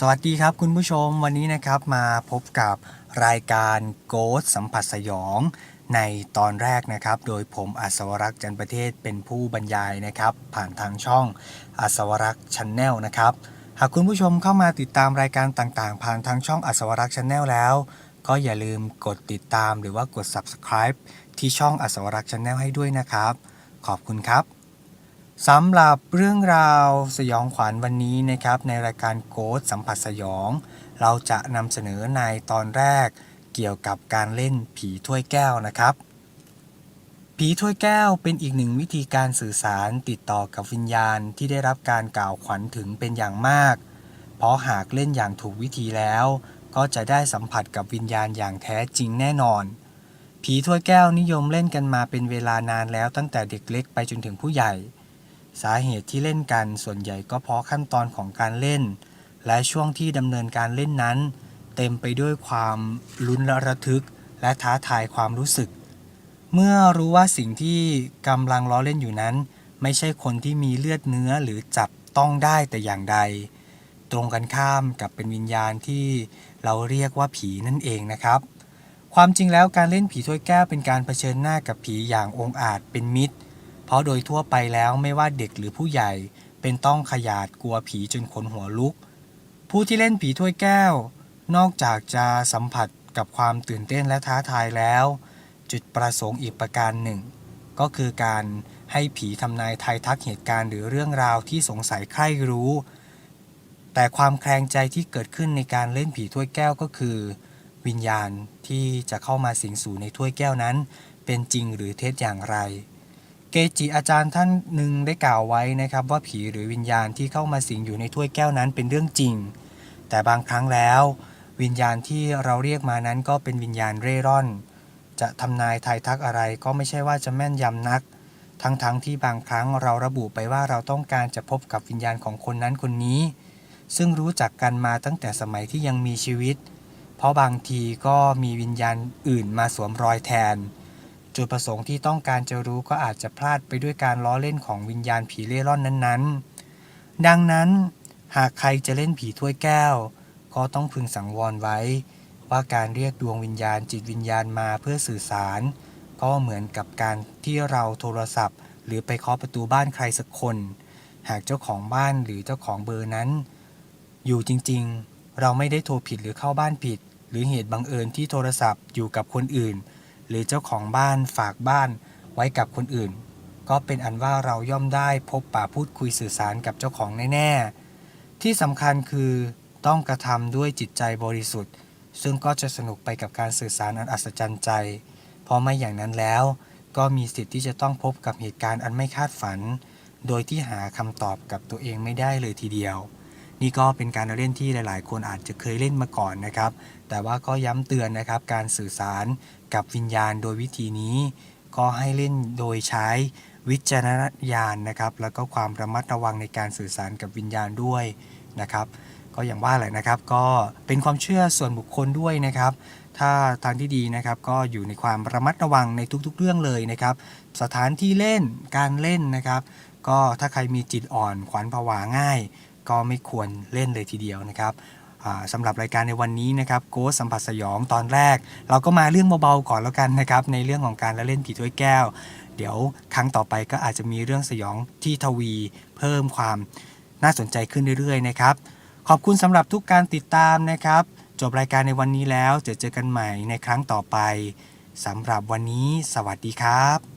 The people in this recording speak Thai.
สวัสดีครับคุณผู้ชมวันนี้นะครับมาพบกับรายการโกดสัมผัสสยอง ในตอนแรกนะครับ โดยผมอัศวรักษ์จันประเทศเป็นผู้บรรยายนะครับ ผ่านทางช่องอัศวรักษ์ชันแนลนะครับ หากคุณผู้ชมเข้ามาติดตามรายการต่างๆ ผ่านทางช่องอัศวรักษ์ชันแนลแล้ว ก็อย่าลืมกดติดตามหรือว่ากด subscribe ที่ช่องอัศวรักษ์ชันแนลให้ด้วยนะครับ ขอบคุณครับ สำหรับเรื่องราวสยองขวัญวันนี้นะครับ ในรายการโกดสัมผัสสยอง เราจะนำเสนอในตอนแรก เกี่ยวกับการเล่นผีถ้วยแก้วนะครับ ผีถ้วยแก้วเป็นอีกหนึ่งวิธีการสื่อสารติดต่อกับวิญญาณที่ได้รับการกล่าวขวัญถึงเป็นอย่างมาก เพราะหากเล่นอย่างถูกวิธีแล้ว ก็จะได้สัมผัสกับวิญญาณอย่างแท้จริงแน่นอน ผีถ้วยแก้วนิยมเล่นกันมาเป็นเวลานานแล้วตั้งแต่เด็กเล็กไปจนถึงผู้ใหญ่ สาเหตุที่เล่นกันส่วนใหญ่ก็เพราะขั้นตอนของการเล่น และช่วงที่ดำเนินการเล่นนั้น เต็มไปด้วยความลุ้นและระทึก และท้าทายความรู้สึก เมื่อรู้ว่าสิ่งที่กำลังล้อเล่นอยู่นั้น ไม่ใช่คนที่มีเลือดเนื้อหรือจับต้องได้แต่อย่างใด ตรงกันข้ามกับเป็นวิญญาณที่เราเรียกว่าผีนั่นเองนะครับ ความจริงแล้วการเล่นผีถ้วยแก้วเป็นการเผชิญหน้ากับผีอย่างองอาจเป็นมิตร เพราะโดยทั่วไปแล้วไม่ว่าเด็กหรือผู้ใหญ่เป็นต้องขยาดกลัวผีจนขนหัวลุก ผู้ที่เล่นผีถ้วยแก้ว นอกจากจะสัมผัสกับความตื่นเต้นและท้าทายแล้ว จุดประสงค์อีกประการหนึ่ง ก็คือการให้ผีทำนายทายทักเหตุการณ์หรือเรื่องราวที่สงสัยใคร่รู้ แต่ความแคลงใจที่เกิดขึ้นในการเล่นผีถ้วยแก้วก็คือ วิญญาณที่จะเข้ามาสิงสู่ในถ้วยแก้วนั้น เป็นจริงหรือเท็จอย่างไร กจิอาจารย์ท่านหนึ่งได้กล่าวไว้นะครับ ว่าผีหรือวิญญาณที่เข้ามาสิงอยู่ในถ้วยแก้วนั้นเป็นเรื่องจริง แต่บางครั้งแล้ว วิญญาณที่เราเรียกมานั้นก็เป็นวิญญาณเร่ร่อน จะทำนายทายทักอะไรก็ไม่ใช่ว่าจะแม่นยำนัก ทั้งๆทที่บางครั้งเราระบุไปว่าเราต้องการจะพบกับวิญญาณของคนนั้นคนนี้ ซึ่งรู้จักกันมาตั้งแต่สมัยที่ยังมีชีวิต เพราะบางทีก็มีวิญญาณอื่นมาสวมรอยแทน จุดประสงค์ที่ต้องการจะรู้ก็อาจจะพลาดไปด้วยการล้อเล่นของวิญญาณผีเร่ร่อนนั้นๆ ดังนั้น หากใครจะเล่นผีถ้วยแก้ว ก็ต้องพึงสังวรไว้ ว่าการเรียกดวงวิญญาณจิตวิญญาณมาเพื่อสื่อสาร ก็เหมือนกับการที่เราโทรศัพท์ หรือไปเคาะประตูบ้านใครสักคน หากเจ้าของบ้านหรือเจ้าของเบอร์นั้น อยู่จริงๆ เราไม่ได้โทรผิดหรือเข้าบ้านผิด หรือเหตุบังเอิญที่โทรศัพท์อยู่กับคนอื่น หรือเจ้าของบ้านฝากบ้านไว้กับคนอื่น ก็เป็นอันว่าเราย่อมได้พบปะพูดคุยสื่อสารกับเจ้าของแน่ๆ ที่สำคัญคือต้องกระทำด้วยจิตใจบริสุทธิ์ ซึ่งก็จะสนุกไปกับการสื่อสารอันอัศจรรย์ใจ เพราะไม่อย่างนั้นแล้ว ก็มีสิทธิ์ที่จะต้องพบกับเหตุการณ์อันไม่คาดฝัน โดยที่หาคำตอบกับตัวเองไม่ได้เลยทีเดียว นี่ก็เป็นการเล่นที่หลาย ๆ คนอาจจะเคยเล่นมาก่อนนะครับ แต่ว่าก็ย้ำเตือนนะครับ การสื่อสารกับวิญญาณโดยวิธีนี้ ก็ให้เล่นโดยใช้วิจารณญาณนะครับ แล้วก็ความระมัดระวังในการสื่อสารกับวิญญาณด้วยนะครับ ก็อย่างว่าแหละนะครับ ก็เป็นความเชื่อส่วนบุคคลด้วยนะครับ ถ้าทางที่ดีนะครับก็อยู่ในความระมัดระวังในทุกๆ เรื่องเลยนะครับ สถานที่เล่นการเล่นนะครับ ก็ถ้าใครมีจิตอ่อนขวัญผวาง่าย ก็ไม่ควรเล่นเลยทีเดียวนะครับสำหรับรายการในวันนี้นะครับโกสัมผัสสยองตอนแรก เราก็มาเรื่องเบาๆก่อนแล้วกันนะครับในเรื่องของการละเล่นผีถ้วยแก้ว เดี๋ยวครั้งต่อไปก็อาจจะมีเรื่องสยองที่ทวี เพิ่มความน่าสนใจขึ้นเรื่อยๆนะครับขอบคุณสำหรับทุกการติดตามนะครับ จบรายการในวันนี้แล้วจะเจอกันใหม่ในครั้งต่อไปสำหรับวันนี้ สวัสดีครับ